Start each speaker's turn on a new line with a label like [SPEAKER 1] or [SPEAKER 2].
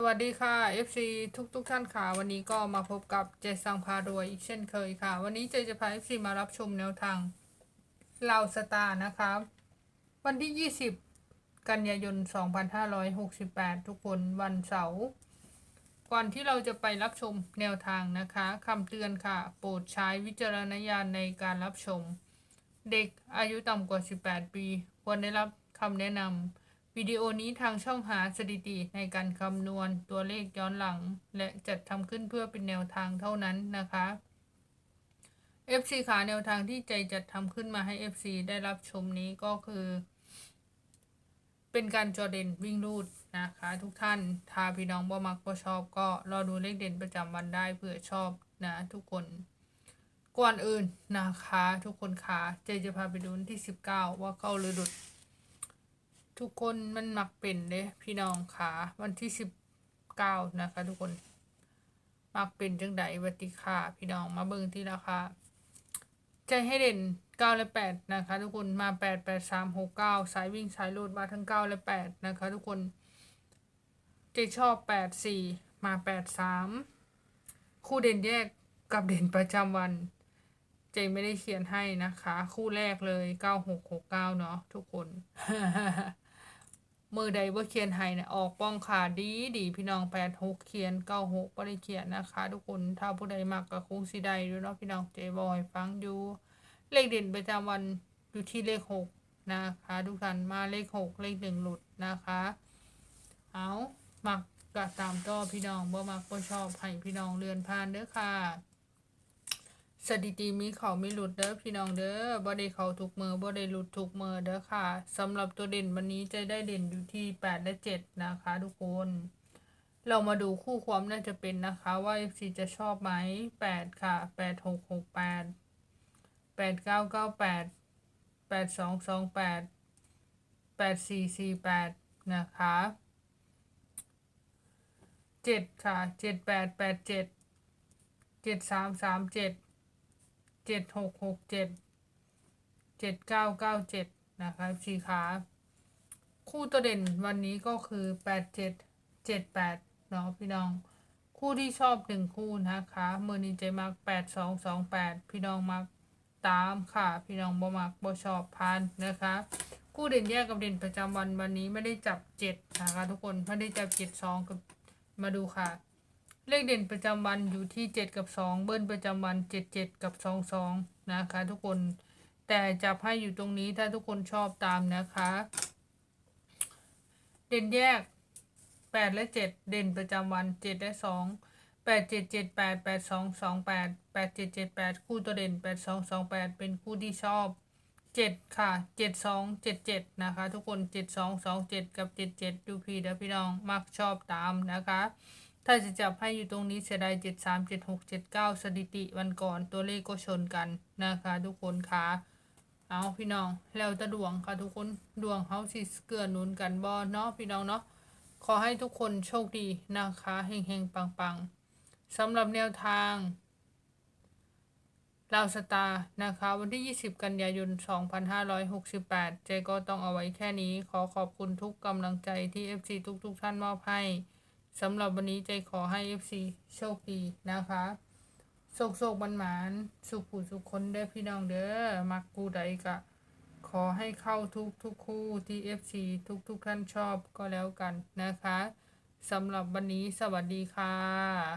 [SPEAKER 1] สวัสดีค่ะ FC ทุกทุกท่านค่ะ วันนี้ก็มาพบกับเจสังพารวยอีกเช่นเคยค่ะ วันนี้เจจะพา FC มารับชมแนวทางเหล่าสตาร์นะคะ วันที่ 20 กันยายน 2568 ทุกคนวันเสาร์ก่อนที่เราจะไปรับชมแนวทางนะคะคำเตือนค่ะ โปรดใช้วิจารณญาณในการรับชม เด็กอายุต่ำกว่า 18 ปี ควรได้รับคำแนะนำ วิดีโอนี้ทางช่องหาสถิติในการคำนวณตัวเลขย้อนหลัง และจัดทำขึ้นเพื่อเป็นแนวทางเท่านั้นนะคะ FC ขาแนวทางที่ใจจัดทำขึ้นมาให้ FC ได้รับชมนี้ก็คือ เป็นการจอเด่นวิ่งรูดนะคะ ทุกท่านถ้าพี่น้องบ่มักบ่ชอบ ก็รอดูเลขเด่นประจำวันได้เผื่อชอบนะทุกคนก่อนอื่นนะคะ ทุกคนขาเจจะพาไปดูที่ 19 ว่าเข้าหรือหลุด ทุกคนมันมักเป็นเด้พี่น้องขาวันที่19นะคะ ทุกคน มักเป็นจังใดวัติค่ะพี่น้องมาเบิ่งที่ราคาใจให้เด่น9และ8นะคะ ทุกคนมา8 8 3 6 9สามหกเก้าสายวิ่งสายรูดมาทั้ง9และ8นะคะ ทุกคนเจชอบ8 4มา8 3คู่เด่นแยกกับเด่นประจำวัน เจไม่ได้เขียนให้นะคะ คู่แรกเลย9669เนาะทุกคน มือใดว่าเขียนให้เนี่ยออกป้องขาดีดีพี่น้องแปดหกเขียนเก้าหกก็ได้เขียนนะคะ ทุกคนถ้าผู้ใดมักก็คงสิได้ด้วยเนาะพี่น้องเจบอยฟังอยู่ เลขเด่นประจำวันอยู่ที่เลขหกนะคะทุกท่านมาเลขหกเลขหนึ่งหลุดนะคะ เอามักก็ตามต่อพี่น้องบ่มักบ่ชอบให้พี่น้องเลื่อนผ่านเด้อค่ะ สถิติมีเขาไม่หลุดเด้อพี่น้องเด้อบ่ได้เขาทุกมือบ่ได้หลุดทุกมือเด้อค่ะสำหรับตัวเด่นวันนี้จะได้เด่นอยู่ที่8และ7นะคะ ทุกคน เรามาดูคู่ความน่าจะเป็นนะคะ ว่า FC จะชอบไหม8ค่ะ8 6 6 8 8 9 9 8 8 2 2 8 8 4 4 8นะคะ7ค่ะ7 8 8 7 7 3 3 7เจ็ด จ็ดหกหกเจ็ดเจ็ดเก้าเก้าเจ็ดนะคะสีขาคู่ตัวเด่นวันนี้ก็คือแปดเจ็ดเจ็ดแปดเนาะพี่น้อง คู่ที่ชอบหนึ่งคู่นะคะมือนี้ใจมักแปดสองสองแปดพี่น้องมักตามค่ะ พี่น้องบ่มักบ่ชอบพานนะคะคู่เด่นแยกกับเด่นประจำวันวันนี้ไม่ได้จับเจ็ดนะคะทุกคนไม่ได้จับเจ็ดสองกับมาดูค่ะ เลขเด่นประจำวันอยู่ที่ 7 กับ 2 เบิ้ลประจำวัน 7 7 กับ 2 2 นะคะทุกคนแต่จับให้อยู่ตรงนี้ถ้าทุกคนชอบตามนะคะ เด่นแยก 8 และ 7 เด่นประจำวัน 7 และ 2 8 7 7 8 8 2 2 8 8 7 7 8 คู่ตัวเด่น 8 2 2 8 เป็นคู่ที่ชอบ 7 ค่ะ 7 2 7 7 นะคะ ทุกคน 7 2 2 7 กับ 7 7ดูพีเด้อพี่น้องมักชอบตามนะคะ ถ้าจะจับให้อยู่ตรงนี้เสียดายเจ็ดสามเจ็ดหกเจ็ดเก้าสถิติวันก่อนตัวเลขก็ชนกันนะคะทุกคนคะเอาพี่น้องแล้วตะดวงค่ะทุกคนดวงเขาสิเกื้อหนุนกันบอเนาะพี่น้องเนาะขอให้ทุกคนโชคดีนะคะเฮงๆปังๆสำหรับแนวทางลาวสตาร์นะคะ วันที่ 20 กันยายน 2568 เจก็ต้องเอาไว้แค่นี้ ขอขอบคุณทุกกำลังใจที่ FC ทุกๆท่านมอบให้ สำหรับวันนี้ใจขอให้ FC โชคดีนะคะโศกโศกบันหมานสุขผู้สุขคนเด้อพี่น้องเด้อมักกูใดกะ ขอให้เข้าทุกทุกคู่ที่ FC ทุกทุกท่านชอบก็แล้วกันนะคะสำหรับวันนี้สวัสดีค่ะ